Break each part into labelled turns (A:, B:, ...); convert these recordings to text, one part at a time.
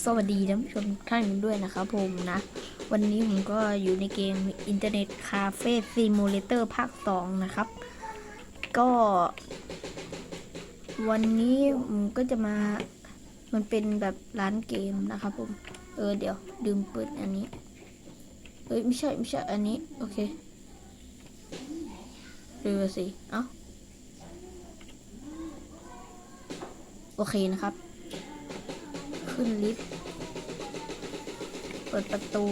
A: สวัสดีท่านผู้ชมท่านด้วยนะครับผมนะ วันนี้ผมก็อยู่ในเกม Internet Cafe Simulator ภาค2นะครับ ก็ วันนี้ผมก็จะมามันเป็นแบบร้านเกมนะครับผม เออเดี๋ยวลืมเปิดอันนี้ เฮ้ยไม่ใช่ไม่ใช่อันนี้ โอเคเรือสิ เอ้า โอเคนะครับ ขึ้นลิฟต์ เปิดประตู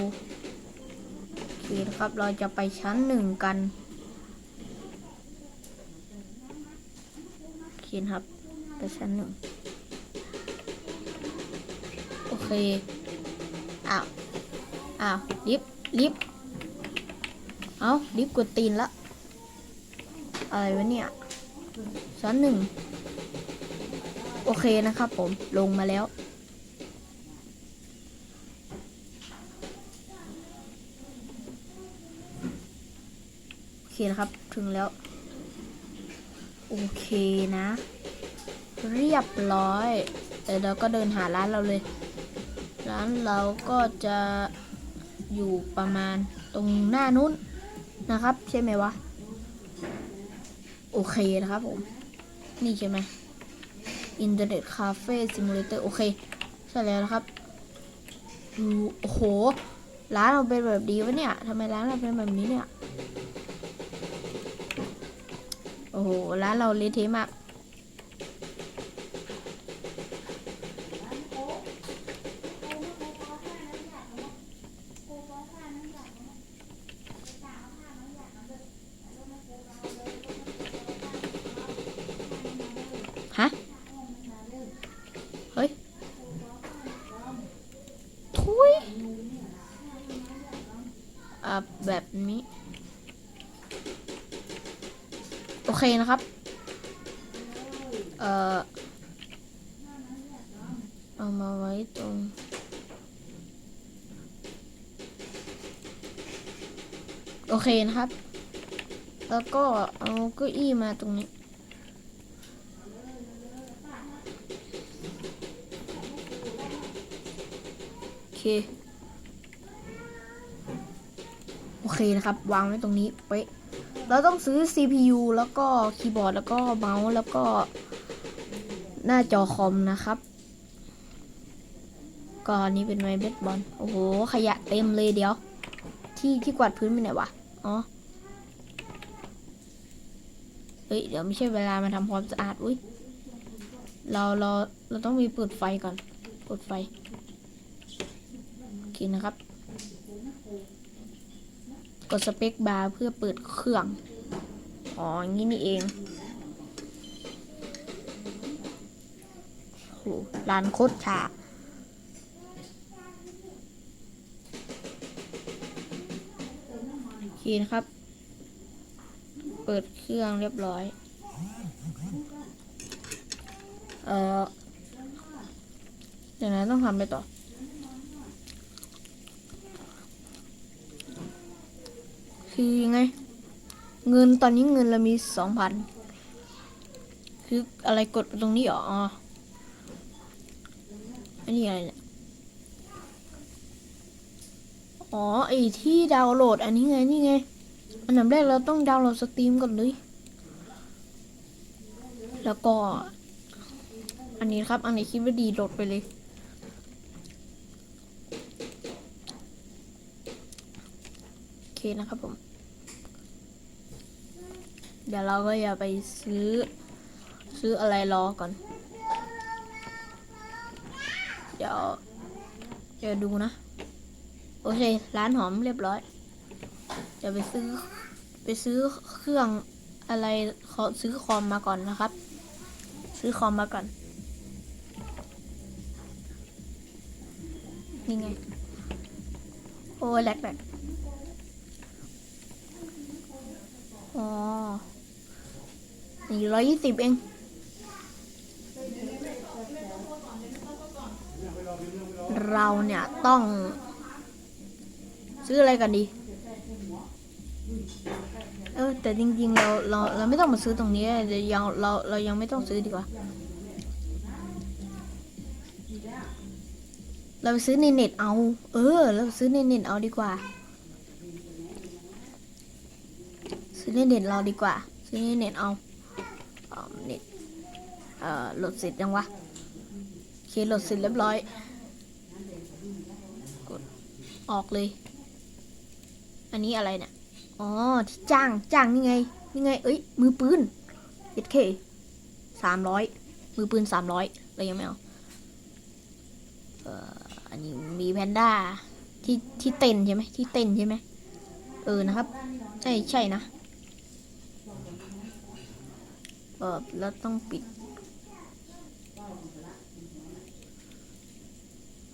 A: โอเคนะครับ เราจะไปชั้นหนึ่งกัน โอเคครับ ไปชั้นหนึ่ง โอเค อ้าว อ้าว ลิฟต์ ลิฟต์ เอ้าลิฟต์กดตีนละ อะไรวะเนี่ย ชั้นหนึ่งโอเคนะครับผมลงมาแล้ว โอเค นะครับ ถึงแล้ว โอเคนะ เรียบร้อยเดี๋ยวเราก็เดินหาร้านเราเลย ร้านเราก็จะอยู่ประมาณตรงหน้านู้นนะครับ ใช่ไหมวะ โอเคนะครับผม นี่ใช่ไหม Internet Cafe Simulator โอเค ใช่แล้วนะครับดูโอ้โห ร้านเราเป็นแบบดีวะเนี่ยทำไมร้านเราเป็นแบบนี้เนี่ย อ้โหร้านเราเละเทะมาก ฮะ เฮ้ย ทุยอะแบบนี้ โอ เคนะครับ เอ่อ เอามาไว้ตรงโอเคนะครับ แล้วก็เอาเก้าอี้มาตรงนี้ โอเค โอเคนะครับ วางไว้ตรงนี้เป๊ะ เราต้องซื้อ CPU แล้วก็คีย์บอร์ดแล้วก็เมาส์แล้วก็ หน้าจอคอมนะครับก็อันนี้เป็นไม้เบสบอลโอ้โห ขยะเต็มเลยเดี๋ยว ที่ที่กวาดพื้นไปไหนวะอ๋อเฮ้ยเดี๋ยวไม่ใช่เวลามาทำความสะอาดอุ้ยเราเราเราต้องมีเปิดไฟก่อนเปิดไฟโอเคนะครับ กดสเปคบาร์เพื่อเปิดเครื่อง อ๋ออย่างนี้นี่เองโหร้านโคตรช้าโอเคนะครับ เปิดเครื่องเรียบร้อย เอ่ออย่างนั้นต้องทำไปต่อ คือยังไง เงินตอนนี้เงินเรามีสองพันคืออะไรกดตรงนี้หรออ๋ออันนี้อะไรเนี่ยอ๋อไอที่ดาวน์โหลด อันนี้ไงนี่ไง อันดับแรกเราต้องดาวน์โหลดสตรีมก่อนเลย แล้วก็ อันนี้ครับ อันไหนี้คิดว่าดีโหลดไปเลย โอเคนะครับผม เดี๋ยวเราก็อย่าไปซื้อ ซื้ออะไรรอก่อน เดี๋ยวเดี๋ยวดูนะ โอเค ร้านหอมเรียบร้อยเดี๋ยวไปซื้อ ไปซื้อเครื่องอะไรขอซื้อคอมมาก่อนนะครับ ซื้อคอมมาก่อนนี่ไง โอ้แหลกแหลกอ๋อ นี่ร้อยยี่สิบเองเราเนี่ยต้อง ซื้ออะไรกันดี เออแต่จริงๆเราเราเราไม่ต้องมาซื้อตรงนี้เดี๋ยวยังเราเรายังไม่ต้องซื้อดีกว่า เราไปซื้อในเน็ตเอา เออ เราซื้อในเน็ตเอาดีกว่า ซื้อในเน็ตเราดีกว่า ซื้อในเน็ตเอา เอ่อโหลดเสร็จยังวะโอเคโหลดเสร็จเรียบร้อย กดออกเลย อันนี้อะไรเนี่ย อ๋อที่จ้างจ้างนี่ไง นี่ไง เอ้ย มือปืนเจ็ดเคสามร้อยมือปืนสามร้อยเรายังไม่เอาเอ่ออันนี้มีแพนด้าที่ที่เต้นใช่ไหมที่เต้นใช่ไหมเออนะครับ ใช่ใช่นะเออแล้วต้องปิด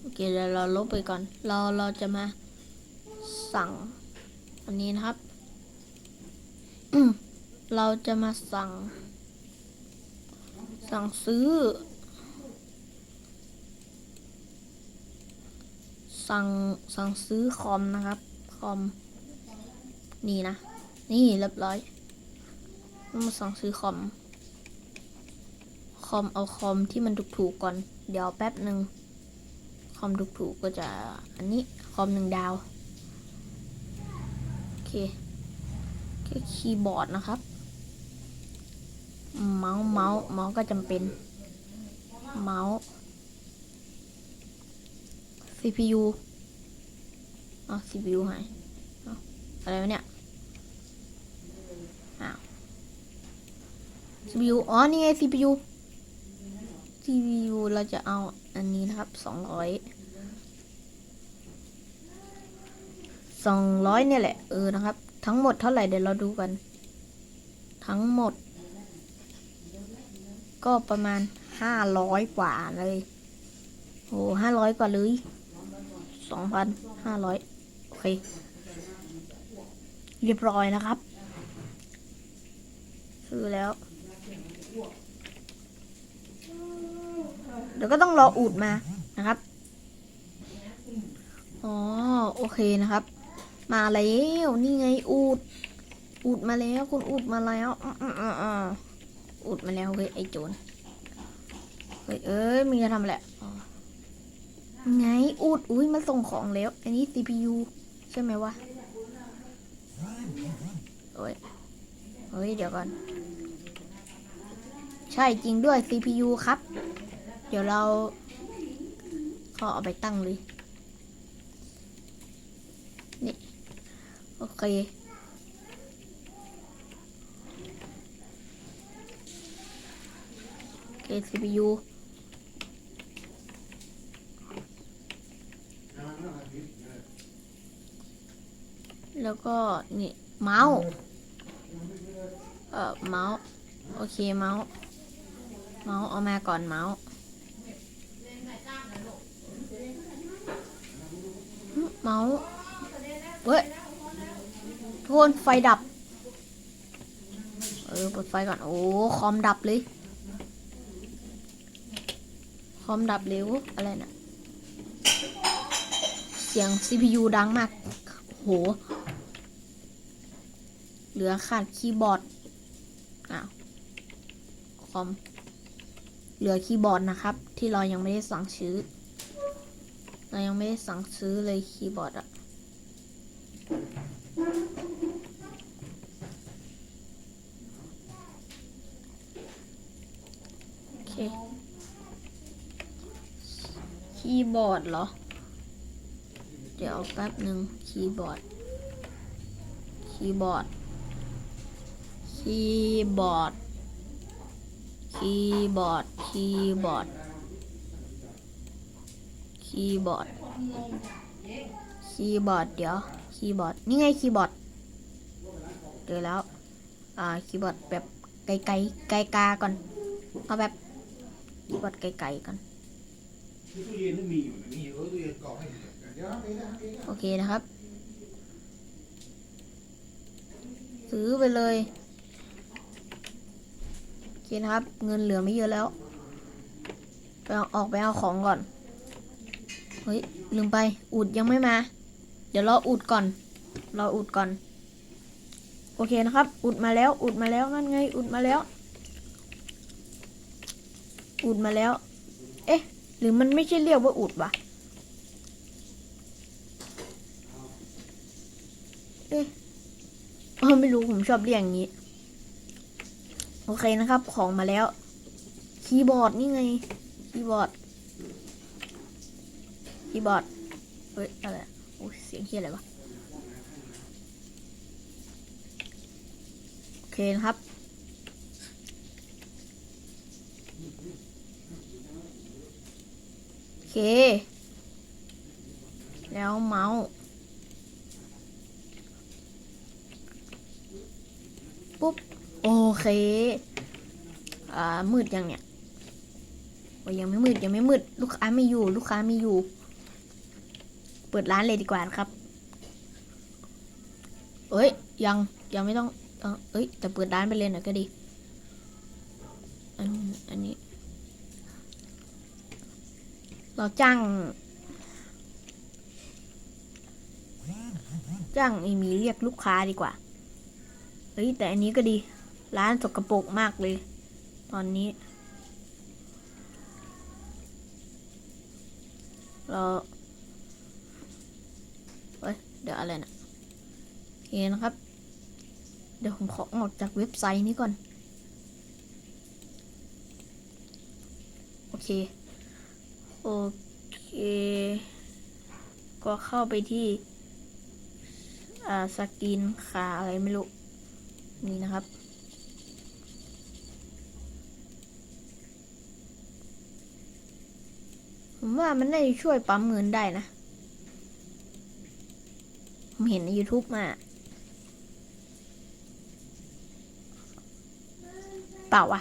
A: โอ เคเดี๋ยวเราลบไปก่อน เราเราจะมาสั่ง อันนี้นะครับ เราจะมาสั่ง สั่งซื้อ สั่งสั่งซื้อคอมนะครับคอมนี่นะ นี่เรียบร้อยเรามาสั่งซื้อคอม คอมเอาคอมที่มันถูกๆก่อน เดี๋ยวแป๊บหนึ่ง คอมถูกๆก็จะอันนี้คอมหนึ่งดาว โอเคแค่คีย์บอร์ดนะครับ เมาส์เมาส์เมาส์ก็จำเป็น เมาส์ CPU อ๋อ CPU หายอ้าวอะไรวะเนี่ยอ้าว CPU อ๋อ นี่ไง CPU CPU เราจะเอาอันนี้นะครับสองร้อยสองร้อยเนี่ยแหละ เออนะครับ ทั้งหมดเท่าไหร่เดี๋ยวเราดูกัน ทั้งหมด ก็ประมาณห้าร้อยกว่าเลยโอ้ห้าร้อยกว่าเลยสองพันห้าร้อยโอเค เรียบร้อยนะครับ ซื้อแล้ว เดี๋ยวก็ต้องรออูดมานะครับ อ๋อ โอเคนะครับ มาแล้วนี่ไงอูด อูดมาแล้วคุณอูดมาแล้วอูดมาแล้วเฮ้ยไอโจรเฮ้ยเอ้ยมึงจะทำอะไรอ๋อไงอูดอุ้ยมาส่งของแล้ว อันนี้ CPU ใช่ไหมวะโอ้ยเฮ้ยเดี๋ยวก่อน ใช่จริงด้วย CPU ครับ เดี๋ยวเราขอเอาไปตั้งเลย นี่ โอเค โอเค CPU แล้วก็ นี่ เมาส์ เอ่อ เมาส์ โอเค เมาส์ เมาส์ เอามาก่อนเมาส์หึ เมาส์เฮ้ยทุกคนไฟดับ เออเปิดไฟก่อน โอ้คอมดับเลย คอมดับเร็วอะไรนะเสียง CPU ดังมาก โห เหลือขาดคีย์บอร์ด อ้าว คอม เหลือคีย์บอร์ดนะครับ ที่เรายังไม่ได้สั่งซื้อ เรายังไม่ได้สั่งซื้อเลยคีย์บอร์ดอะโอเค คีย์บอร์ดเหรอ เดี๋ยวแป๊บหนึ่งคีย์บอร์ด คีย์บอร์ด คีย์บอร์ด คีย์บอร์ด คีย์บอร์ด คีย์บอร์ด คีย์บอร์ด เดี๋ยว คีย์บอร์ด นี่ไงคีย์บอร์ด เจอแล้ว อ่า คีย์บอร์ดแบบไกลไกลไกลกาก่อน เอาแบบคีย์บอร์ดไกลไกลก่อนโอเคนะครับ ซื้อไปเลยโอเคนะครับ เงินเหลือไม่เยอะแล้วไปเอาออกไปเอาของก่อน เฮ้ยลืมไปอูดยังไม่มา เดี๋ยวรออูดก่อน รออูดก่อน โอเคนะครับอูดมาแล้วอูดมาแล้วนั่นไงอูดมาแล้วอูดมาแล้ว เอ๊ะ หรือมันไม่ใช่เรียกว่าอูดวะเอ๊ะไม่รู้ผมชอบเรียกอย่างนี้ โอเคนะครับ ของมาแล้ว คีย์บอร์ดนี่ไง คีย์บอร์ด คีย์บอร์ด เฮ้ย อะไรโอ้เสียงเฮียอะไรวะ โอเคนะครับ โอเค แล้วเมาส์ปุ๊บ โอเค อ่า มืดยังเนี่ยโอ้ยยังไม่มืด ยังไม่มืด ลูกค้าไม่อยู่ ลูกค้าไม่อยู่ ปิดร้านเลยดีกว่านะครับเอ้ย ยังยังไม่ต้องเออเฮ้ยแต่เปิดร้านไปเลยหน่อยก็ดี อันอันนี้ เราจ้างจ้างไอมีเรียกลูกค้าดีกว่า เฮ้ย แต่อันนี้ก็ดี ร้านสกปรกมากเลย ตอนนี้ เรา เฮ้ยเดี๋ยวอะไรนะโอเคนะครับ เดี๋ยวผมขอออกจากเว็บไซต์นี้ก่อน โอเค โอเค ก็เข้าไปที่อ่าสกินขาอะไรไม่รู้ นี่นะครับผมว่ามันน่าจะช่วยปั๊มเงินได้นะ ผมเห็นใน YouTube มา เปล่าวะ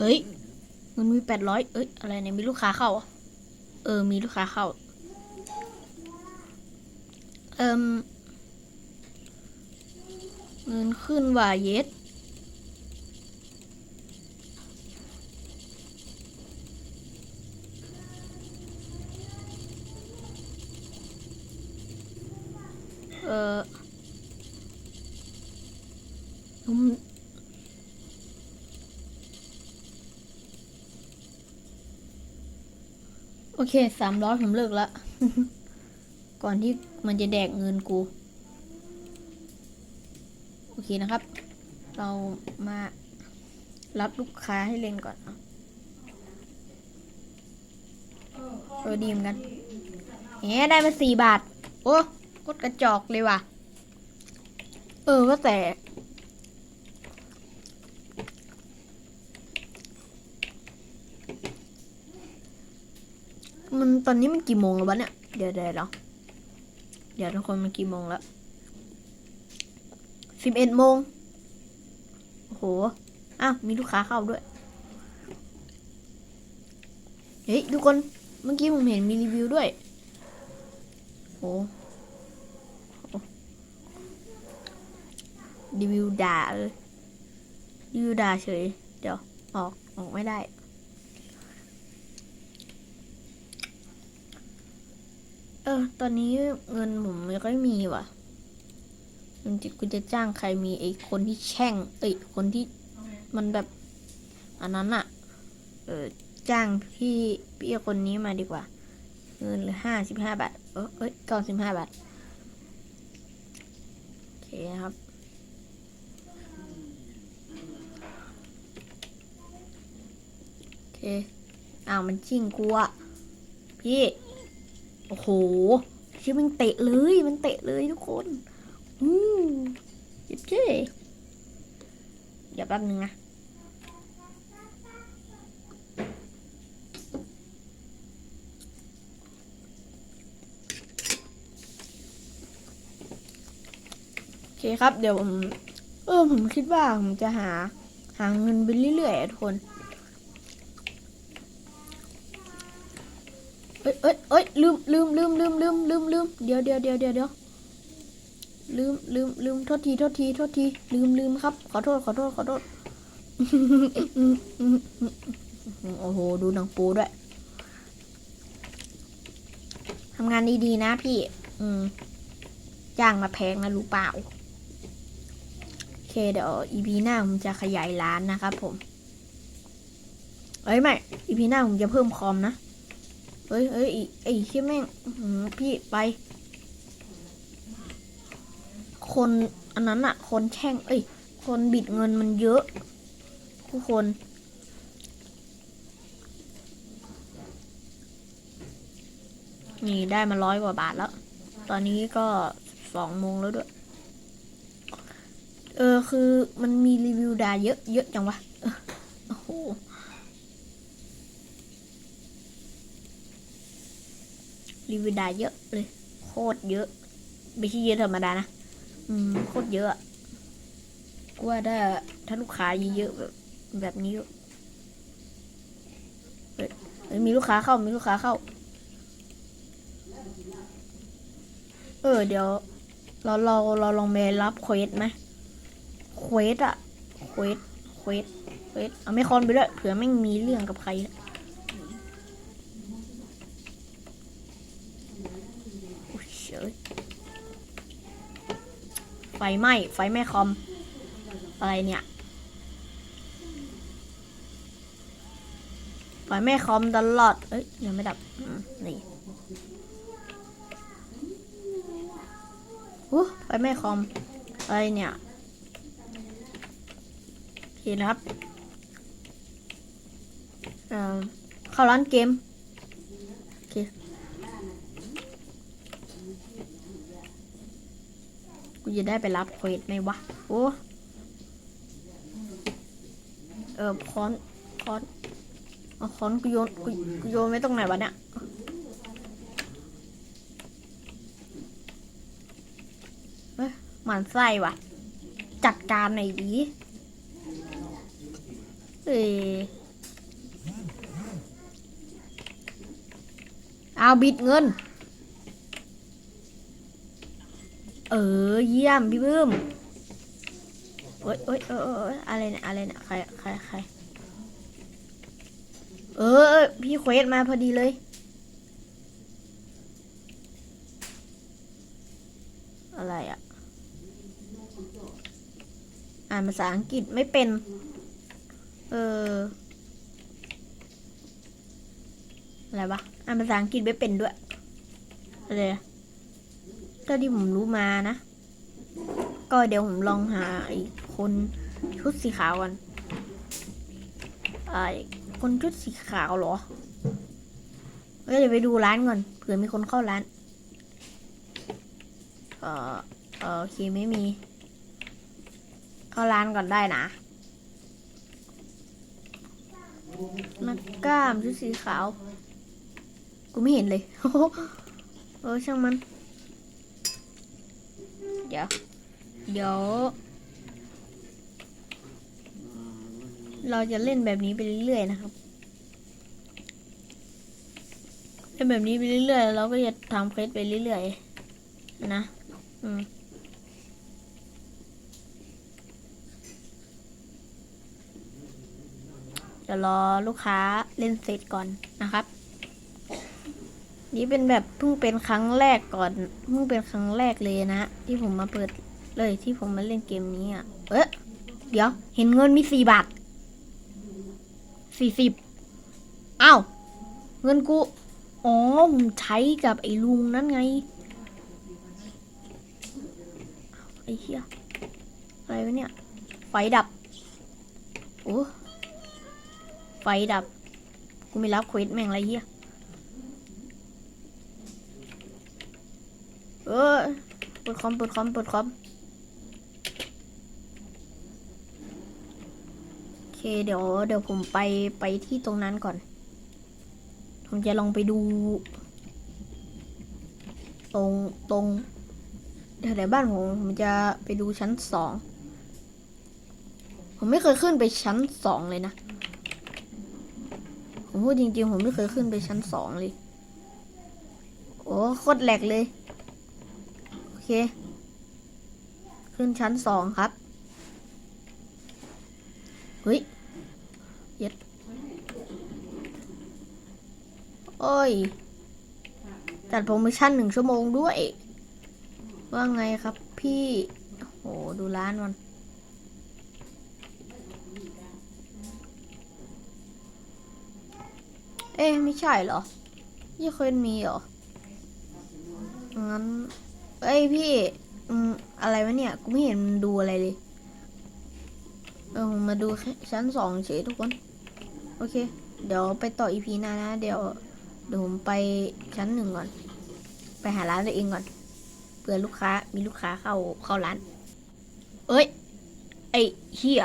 A: เฮ้ยเงินมีแปดร้อยเอ้ยอะไรเนี่ยมีลูกค้าเข้าเอเออมีลูกค้าเข้า เอิมเงินขึ้นว่าเยสเออผม โอ เคสามร้อยผมเลิกละ ก่อนที่มันจะแดกเงินกู โอเคนะครับ เรามารับลูกค้าให้เล่นก่อนเออดีมกันแหมได้มาสี่บาท โอ้โคตรกระจอกเลยว่ะ เออว่าแต่ มันตอนนี้มันกี่โมงแล้ววะเนี่ยเดี๋ยวเดี๋ยวเดี๋ยวเดี๋ยวทุกคนมันกี่โมงแล้วสิบเอ็ดโมงโอ้โห อ้าว มีลูกค้าเข้าด้วย เฮ้ย ทุกคน เมื่อกี้ผมเห็นมีรีวิวด้วยโอ้โหรีวิวด่าเลยรีวิวด่าเฉย เดี๋ยว ออก ออกไม่ได้ ออ ตอนนี้เงินผมไม่ค่อยมีว่ะมันจะกูจะจ้างใครมีไอ้คนที่แช่ง เอ้ยคนที่มันแบบ อันนั้นอะเออจ้างพี่พี่คนนี้มาดีกว่า เงินเหลือห้าสิบห้าบาท เออเอ้ยเก้าสิบห้าบาท โอเคครับโอเคอ้าวมันชิงกูอะพี่ โอ้โหชื่อมันเตะเลยมันเตะเลยทุกคน อืมเจ็บเจ้เดี๋ยวแป๊บนึงนะโอเคครับ เดี๋ยวผม เออผมคิดว่าผมจะหา หาเงินไปเรื่อยๆทุกคน เอ้ยเอ้ยเอ้ยลืมลืมลืมลืมลืมลืมลืมเดี๋ยวเดี๋ยวเดี๋ยวเดี๋ยวเดี๋ยวลืมลืมลืมโทษทีโทษทีโทษทีลืมลืมครับ ขอโทษขอโทษขอโทษโอ้โหดูหนังปูด้วยทำงานดีๆนะพี่ อืมจ้างมาแพงนะรู้เปล่าโอเคเดี๋ยวอีพีหน้าผมจะขยายร้านนะครับผม เอ้ยไม่อีพีหน้าผมจะเพิ่มคอมนะ เฮ้ยเฮ้ยไอ้ไอ้เชี่ยแม่งพี่ไป คนอันนั้นอะคนแช่ง เอ้ย คนบิดเงินมันเยอะทุกคนนี่ได้มาร้อยกว่าบาทแล้ว ตอนนี้ก็สองโมงแล้วด้วย เออคือมันมีรีวิวดาเยอะเยอะจังวะ โอ้โห รีวิวดาเยอะเลย โคตรเยอะ ไม่ใช่เยอะธรรมดานะ อืม โคตรเยอะกว่าถ้าถ้าลูกค้าเยอะแบบแบบนี้เฮ้ยมีลูกค้าเข้า มีลูกค้าเข้า เออ เดี๋ยว เราเราเราลองไปรับเควสไหมเควสอะเควสเควสเควสเอาไม่คอนไปด้วยเผื่อไม่งมีเรื่องกับใครนะโอ้ยเฉย ไฟไหม้ไฟไหม้คอม อะไรเนี่ยไฟไหม้คอมตลอด เอ้ยยังไม่ดับนี่อู้ไฟไหม้คอมอะไรเนี่ยโอเคนะครับเอ่อเข้าร้านเกม โอเค กูจะได้ไปรับเควสไหมวะ โอ้เออค้อนค้อนเอาค้อนกูโยนกูกูโยนไว้ตรงไหนวะเนี่ยเฮ้ยหมันไส้ว่ะจัดการหน่อยดีเอ้ยเอาบิดเงิน เออ เยี่ยมพี่บื้มเอ้ยเอ้ยเอ้ยเอ้ยเอ้ยอะไรเนี่ยอะไรเนี่ยใครใครใครเออเออ พี่เควสมาพอดีเลย อะไรอะ่ะ อ่านภาษาอังกฤษไม่เป็น เออ อะไรวะ อ่านภาษาอังกฤษไม่เป็นด้วย อะไรอะ ก็ที่ผมรู้มานะ ก็เดี๋ยวผมลองหาไอ้คนชุดสีขาวก่อนไอ้คนชุดสีขาวเหรอเอ้ยเดี๋ยวไปดูร้านก่อนเผื่อมีคนเข้าร้านเออเออโอเคไม่มี เข้าร้านก่อนได้นะนักกล้ามชุดสีขาว กูไม่เห็นเลยเออช่างมัน เดี๋ยว เดี๋ยว เราจะเล่นแบบนี้ไปเรื่อยๆนะครับ เล่นแบบนี้ไปเรื่อยๆ เราก็จะทำเควสไปเรื่อยๆ นะ อืมจะรอลูกค้าเล่นเสร็จก่อนนะครับ นี่เป็นแบบเพิ่งเป็นครั้งแรกก่อนเพิ่งเป็นครั้งแรกเลยนะที่ผมมาเปิดเลยที่ผมมาเล่นเกมนี้อะ เอ๊ะเดี๋ยว เห็นเงินมีสี่บาทสี่สิบอ้าวเงินกู อ๋อผมใช้กับไอ้ลุงนั่นไงไอ้เหี้ยอะไรวะเนี่ย ไฟดับ โอ้ ไฟดับ กูไม่รับเควสแม่งไรเหี้ย เออเปิดคอมเปิดคอมเปิดคอมโอเคเดี๋ยว เดี๋ยวผมไปไปที่ตรงนั้นก่อน ผมจะลองไปดู ตรงตรงแถวบ้านผมผมจะไปดูชั้นสองผมไม่เคยขึ้นไปชั้นสองเลยนะ ผมพูดจริงๆ ผมไม่เคยขึ้นไปชั้นสองเลย โอ้โคตรแหลกเลย เค ขึ้นชั้นสองครับ เฮ้ยเย็ดโอ้ย จัดโปรโมชั่นหนึ่งชั่วโมงด้วย ว่าไงครับพี่ โห ดูร้านมันเอ๊ะไม่ใช่เหรอยี่เคยมีเหรองั้น เอ้ยพี่อืมอะไรวะเนี่ย กูไม่เห็นมันดูอะไรเลย เออมาดูชั้นสองเฉยทุกคน โอเค เดี๋ยวไปต่ออีพีหน้านะ เดี๋ยวเดี๋ยวผมไปชั้นหนึ่งก่อน ไปหาร้านตัวเองก่อนเผื่อลูกค้ามีลูกค้าเข้าเข้าร้าน เอ้ย ไอ้เฮีย